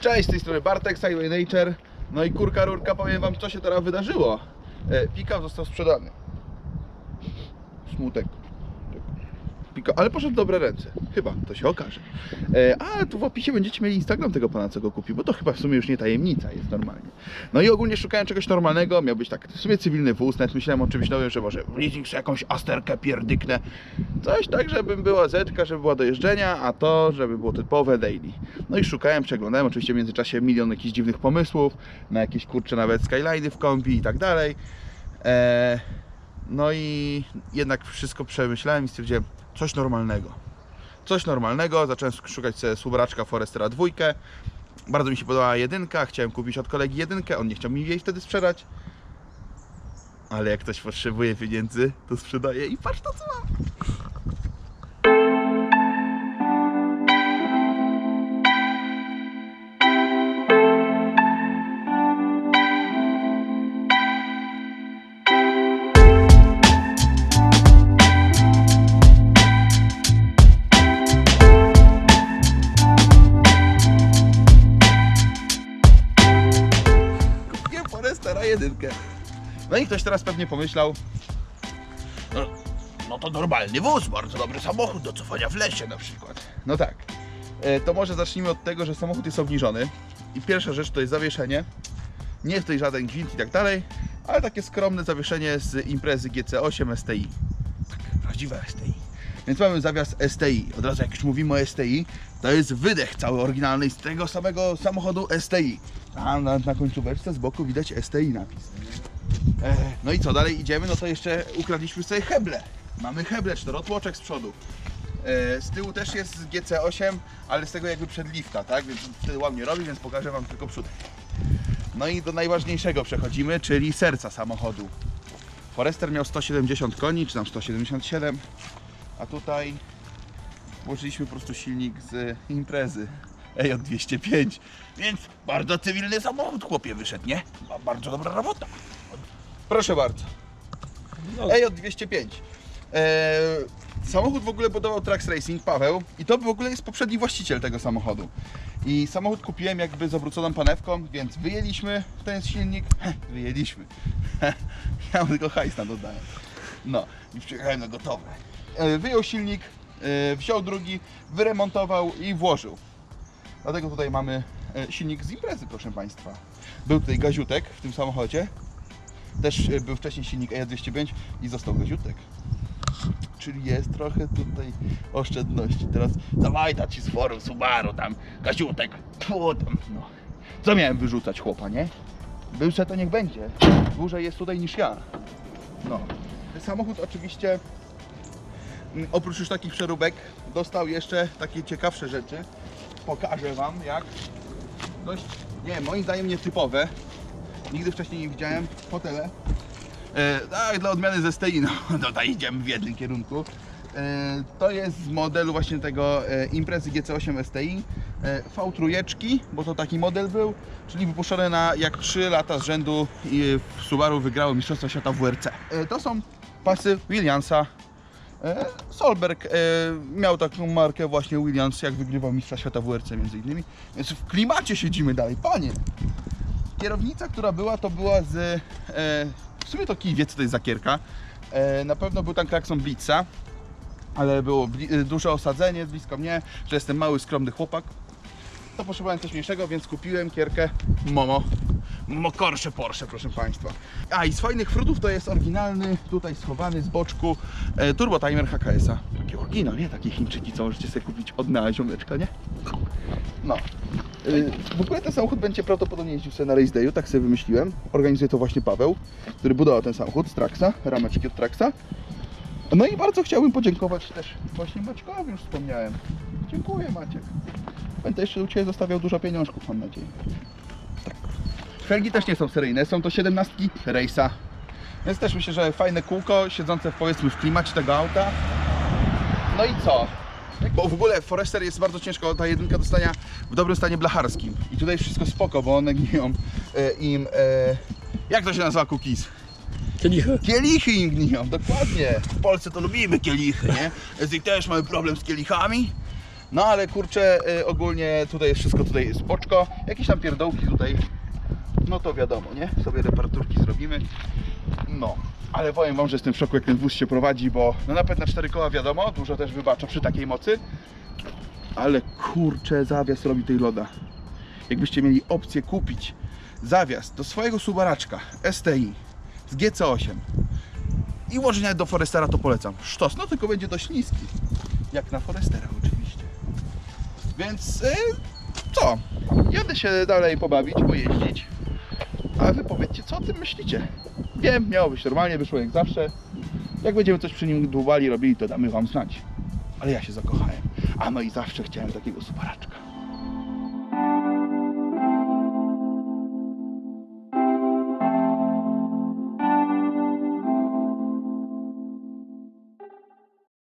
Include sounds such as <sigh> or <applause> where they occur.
Cześć, z tej strony Bartek, Sideway Nature. No i kurka rurka, powiem wam co się teraz wydarzyło. E, Pika został sprzedany. Smutek. Ale poszedł w dobre ręce. Chyba, to się okaże. E, a tu w opisie będziecie mieli Instagram tego pana, co go kupił, bo to chyba w sumie już nie tajemnica jest normalnie. No i ogólnie szukałem czegoś normalnego, miał być tak w sumie cywilny wóz, nawet myślałem o czymś nowym, że może w leasing sobie jakąś asterkę pierdyknę. Coś tak, żeby była zetka, żeby była do jeżdżenia, a to, żeby było typowe daily. No i szukałem, przeglądałem, oczywiście w międzyczasie milion jakichś dziwnych pomysłów, na jakieś kurcze nawet skyline'y w kombi i tak dalej. E, no i jednak wszystko przemyślałem i stwierdziłem, coś normalnego. Coś normalnego, zacząłem szukać sobie subraczka Forestera dwójkę. Bardzo mi się podobała jedynka, chciałem kupić od kolegi jedynkę, on nie chciał mi jej wtedy sprzedać. Ale jak ktoś potrzebuje pieniędzy, to sprzedaje i patrz to co mam. Kupiłem Forestera jedynkę. No i ktoś teraz pewnie pomyślał, no, no to normalny wóz, bardzo dobry samochód do cofania w lesie na przykład. No tak. E, To może zacznijmy od tego, że samochód jest obniżony. I pierwsza rzecz to jest zawieszenie. Nie jest tutaj żaden gwint i tak dalej, ale takie skromne zawieszenie z imprezy GC8 STI. Tak, prawdziwe STI. Więc mamy zawias STI. Od razu jak już mówimy o STI, to jest wydech cały oryginalny z tego samego samochodu STI. A na, na końcóweczce z boku widać STI napis. E, no i co, dalej idziemy, no to jeszcze ukradliśmy sobie heble. Mamy heble, czterotłoczek z przodu. E, z tyłu też jest GC8, ale z tego jakby przed lifta, tak? Więc wtedy ładnie robi, więc pokażę Wam tylko przód. No i do najważniejszego przechodzimy, czyli serca samochodu. Forester miał 170 koni, czy tam 177, a tutaj włożyliśmy po prostu silnik z imprezy EJ205, więc bardzo cywilny samochód chłopie wyszedł, nie? Ba- Bardzo dobra robota. Proszę bardzo. No. EJ205. Eee, samochód w ogóle budował Trax Racing, Paweł, i to w ogóle jest poprzedni właściciel tego samochodu. I samochód kupiłem jakby z obróconą panewką, więc wyjęliśmy ten silnik. Wyjęliśmy. <laughs> ja mam tylko hajs na dodanie. No, i przyjechałem na gotowe. E, wyjął silnik, e, wziął drugi, wyremontował i włożył. Dlatego tutaj mamy e, silnik z imprezy, proszę Państwa. Był tutaj gaziutek w tym samochodzie. Też e, był wcześniej silnik EJ205 i został gaziutek. Czyli jest trochę tutaj oszczędności. Teraz dawaj ta ci z forum Subaru, tam gaziutek. Tfu, tam, no. Co miałem wyrzucać chłopa, nie? Był se to niech będzie. Dłużej jest tutaj niż ja. No. Samochód oczywiście oprócz już takich przeróbek dostał jeszcze takie ciekawsze rzeczy. Pokażę Wam jak dość, nie moim zdaniem nietypowe. Nigdy wcześniej nie widziałem fotele. E, tak, dla odmiany ze STI, <laughs> no tutaj idziemy w jednym kierunku. E, to jest z modelu właśnie tego e, imprezy GC8 STI e, V3, bo to taki model był, czyli wypuszczone na jak 3 lata z rzędu i w Subaru wygrało Mistrzostwo Świata WRC. E, to są pasy Williamsa. E, Solberg e, miał taką markę właśnie Williams, jak wygrywał Mistrza Świata WRC między innymi. Więc w klimacie siedzimy dalej, panie! Kierownica, która była, to była z. E, w sumie to kij co to jest za kierka. E, na pewno był tam klakson Blitza, ale było duże osadzenie blisko mnie, że jestem mały, skromny chłopak. To potrzebowałem coś mniejszego, więc kupiłem kierkę Momo. Momo Porsche proszę Państwa. A i z fajnych frutów to jest oryginalny, tutaj schowany z boczku e, Turbo Timer HKS-a. Taki oryginał, nie? Takie Chińczyki, co możecie sobie kupić od na ziomeczka, nie? No. Y, W ogóle ten samochód będzie prawdopodobnie jeździł sobie na race dayu, tak sobie wymyśliłem. Organizuje to właśnie Paweł, który budował ten samochód z Traxa, rameczki od Traxa. No i bardzo chciałbym podziękować też właśnie Maćkowi, już wspomniałem. Dziękuję Maciek. Będę jeszcze u Ciebie zostawiał dużo pieniążków, mam nadzieję. Felgi też nie są seryjne, są to 17 Race'a. Więc też myślę, że fajne kółko, siedzące w, powiedzmy w klimacie tego auta. No i co? Bo w ogóle Forester jest bardzo ciężko, ta jedynka do stania w dobrym stanie blacharskim. I tutaj wszystko spoko, bo one gniją e, im... E, jak to się nazywa cookies? Kielichy? Kielichy im gniją, dokładnie. W Polsce to lubimy kielichy, nie? Tutaj też mamy problem z kielichami. No ale kurczę, y, ogólnie tutaj jest wszystko tutaj jest spoczko. Jakieś tam pierdołki tutaj, no to wiadomo, nie? Sobie reparturki zrobimy. No, ale powiem wam, że jestem w szoku jak ten wóz się prowadzi, bo no napęd na cztery koła wiadomo, dużo też wybacza przy takiej mocy. Ale kurczę, zawias robi tej loda. Jakbyście mieli opcję kupić zawias do swojego Subaraczka STI z GC8 i nawet do Forestera, to polecam. Sztos, no tylko będzie dość niski. Jak na Forestera oczywiście. Więc y, co? Jadę się dalej pobawić, pojeździć. A wy powiedzcie, co o tym myślicie? Wiem, miało być normalnie, wyszło jak zawsze. Jak będziemy coś przy nim dłubali, robili, to damy wam znać. Ale ja się zakochałem. A no i zawsze chciałem takiego superaczka.